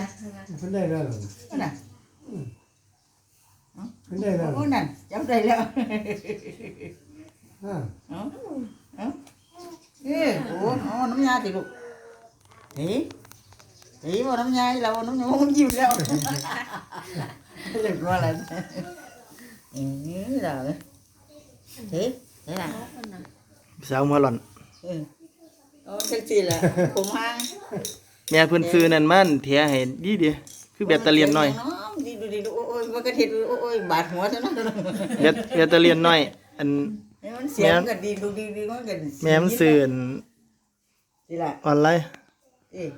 นะเพิ่นได้แล้วเหรอนั่นน่ะเพิ่นได้แล้วเหรโอ้อนั่นจำได้แล้วอ่าเอ้าเอ้าเอ้ยโอ้อ๋อน้ำยาติลูกเฮ้ยเฮ้ยบ่น้ำยาอีเราน้ำยามันยิ้มแล้วเรียกว่าอะไรอือล่ะเฮ้ยเฮ้ยเฮ้ยล่ะสาวหัวหล่อนเอ อโอ้จังซี่ล่ะผมห่างแม่เพิ่นซื้อนั่นมันเทียให้ดีดีคือแบตเตอรี่น้อยดีดูดีดูโอ้ยมันก็เห็นโอ้ยบาดหัวซะนะแบตแบตเตอรี่น้อย อันมันเสียงก็ดีดูดีดีมันก็แม่มันซื้ออันสิล่ะออนไลน์เอ้ย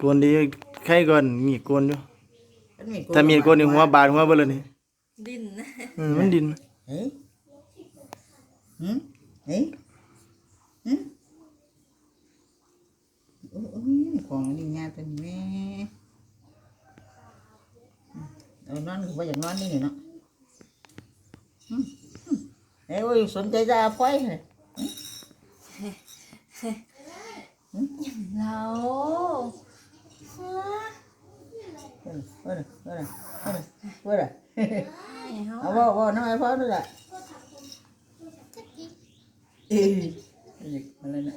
กวนดีใครก่อนมีดกวนอยู่มันมีถ้ามีดกวนนี่หัวบาดหัวเบ่เลยนี่ดินนะอืมมันดินเฮ้ยหืมเฮ้ยหืม โอ้ยของนี่งานเป็นแม่เอานอนก็บ่อยากนอนนี่เนาะเอ้ยโอ้ยสนใจจะเอาไฟเหรอเราเออเออเออเออเออให้เขาเอาบ่บ่น้องไอ้พ่อด้วยล่ะเอ้ยอะไรนะ